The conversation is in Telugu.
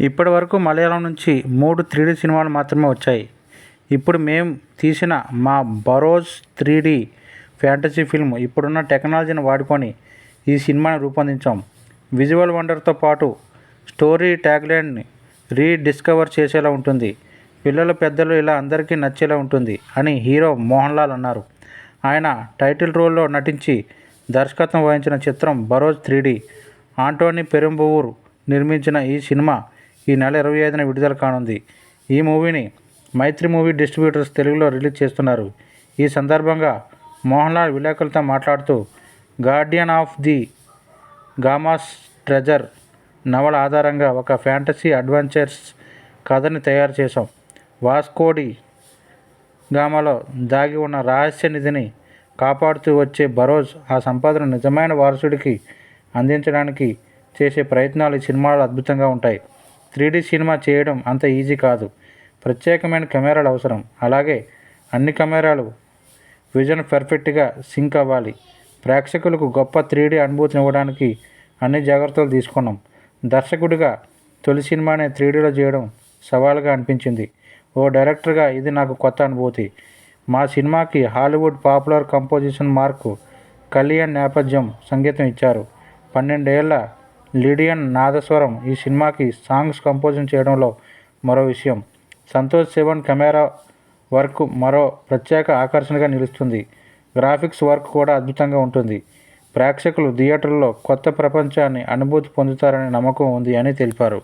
ఇప్పటి వరకు మలయాళం నుంచి మూడు త్రీడీ సినిమాలు మాత్రమే వచ్చాయి. ఇప్పుడు మేము తీసిన మా బరోస్ త్రీడీ ఫ్యాంటసీ ఫిల్మ్ ఇప్పుడున్న టెక్నాలజీని వాడుకొని ఈ సినిమాని రూపొందించాం. విజువల్ వండర్తో పాటు స్టోరీ ట్యాగ్లైన్ని రీడిస్కవర్ చేసేలా ఉంటుంది. పిల్లలు పెద్దలు ఇలా అందరికీ నచ్చేలా ఉంటుంది అని హీరో మోహన్ లాల్ అన్నారు. ఆయన టైటిల్ రోల్లో నటించి దర్శకత్వం వహించిన చిత్రం బరోజ్ త్రీడీ ఆంటోనీ పెరుంబవూర్ నిర్మించిన ఈ సినిమా ఈ నెల ఇరవై ఐదున విడుదల కానుంది. ఈ మూవీని మైత్రి మూవీ డిస్ట్రిబ్యూటర్స్ తెలుగులో రిలీజ్ చేస్తున్నారు. ఈ సందర్భంగా మోహన్ లాల్ విలేకరులతో మాట్లాడుతూ guardian of the Gama's treasure నవల ఆధారంగా ఒక ఫ్యాంటసీ అడ్వెంచర్స్ కథని తయారు చేశాం. వాస్కోడి గామాలో దాగి ఉన్న రహస్య నిధిని కాపాడుతూ వచ్చే బరోజ్ ఆ సంపదను నిజమైన వారసుడికి అందించడానికి చేసే ప్రయత్నాలు ఈ సినిమాలో అద్భుతంగా ఉంటాయి. త్రీడీ సినిమా చేయడం అంత ఈజీ కాదు. ప్రత్యేకమైన కెమెరాలు అవసరం. అలాగే అన్ని కెమెరాలు విజన్ పర్ఫెక్ట్గా సింక్ అవ్వాలి. ప్రేక్షకులకు గొప్ప త్రీడీ అనుభూతిని ఇవ్వడానికి అన్ని జాగ్రత్తలు తీసుకున్నాం. దర్శకుడిగా తొలి సినిమానే త్రీడీలో చేయడం సవాలుగా అనిపించింది. ఓ డైరెక్టర్గా ఇది నాకు కొత్త అనుభూతి. మా సినిమాకి Hollywood popular composition Mark Kalyan నేపథ్యం సంగీతం ఇచ్చారు. పన్నెండేళ్ళ లీడియన్ నాదస్వరం ఈ సినిమాకి సాంగ్స్ కంపోజింగ్ చేయడంలో మరో విషయం. సంతోష్ శివన్ కెమెరా వర్క్ మరో ప్రత్యేక ఆకర్షణగా నిలుస్తుంది. గ్రాఫిక్స్ వర్క్ కూడా అద్భుతంగా ఉంటుంది. ప్రేక్షకులు థియేటర్లో కొత్త ప్రపంచాన్ని అనుభూతి పొందుతారనే నమ్మకం ఉంది అని తెలిపారు.